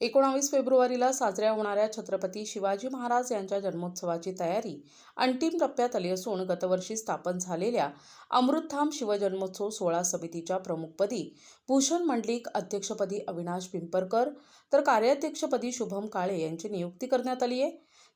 एकोणावीस फेब्रुवारीला साजऱ्या होणाऱ्या छत्रपती शिवाजी महाराज यांच्या जन्मोत्सवाची तयारी अंतिम टप्प्यात आली असून गतवर्षी स्थापन झालेल्या अमृतधाम शिवजन्मोत्सव सोहळा समितीच्या प्रमुखपदी भूषण मंडलिक अध्यक्षपदी अविनाश पिंपरकर तर कार्याध्यक्षपदी शुभम काळे यांची नियुक्ती करण्यात आली आहे.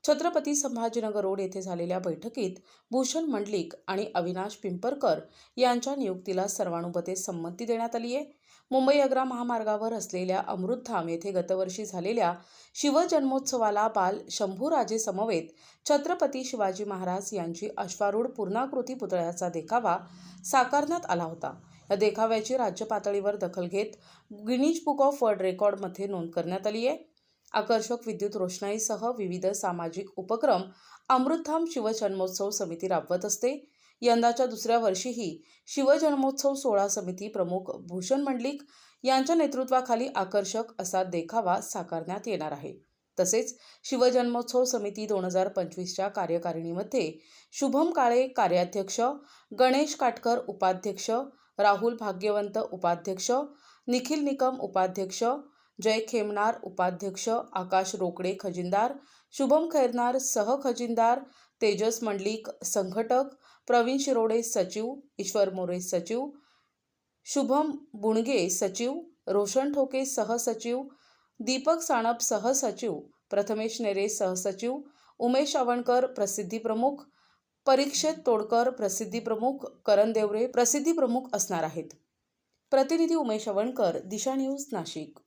छत्रपती संभाजीनगर रोड येथे झालेल्या बैठकीत भूषण मंडलिक आणि अविनाश पिंपरकर यांच्या नियुक्तीला सर्वानुमते संमती देण्यात आली आहे मुंबई आग्रा महामार्गावर असलेल्या अमृतधाम येथे गतवर्षी झालेल्या शिवजन्मोत्सवाला बाल शंभूराजे समवेत छत्रपती शिवाजी महाराज यांची अश्वारूढ पूर्णाकृती पुतळ्याचा देखावा साकारण्यात आला होता. या देखाव्याची राज्य पातळीवर दखल घेत गिनीज बुक ऑफ वर्ल्ड रेकॉर्डमध्ये नोंद करण्यात आली आहे आकर्षक विद्युत रोषणाईसह विविध सामाजिक उपक्रम अमृतधाम शिवजन्मोत्सव समिती राबवत असते. यंदाच्या दुसऱ्या वर्षीही शिवजन्मोत्सव सोहळा समिती प्रमुख भूषण मंडलिक यांच्या नेतृत्वाखाली आकर्षक असा देखावा साकारण्यात येणार आहे. तसेच शिवजन्मोत्सव समिती दोन हजार पंचवीसच्या कार्यकारिणीमध्ये शुभम काळे कार्याध्यक्ष गणेश काटकर उपाध्यक्ष राहुल भाग्यवंत उपाध्यक्ष निखिल निकम उपाध्यक्ष जय खेमनार उपाध्यक्ष आकाश रोकडे खजिनदार शुभम खैरनार सह खजिनदार तेजस मंडलिक संघटक प्रवीण शिरोडे सचिव ईश्वर मोरे सचिव शुभम बुणगे सचिव रोशन ठोके सहसचिव दीपक साणप सहसचिव प्रथमेश नेरे सहसचिव उमेश आवणकर प्रसिद्धी प्रमुख परीक्षित तोडकर प्रसिद्धी प्रमुख करण देवरे प्रसिद्धी प्रमुख असणार आहेत. प्रतिनिधी उमेश आवणकर दिशा न्यूज नाशिक.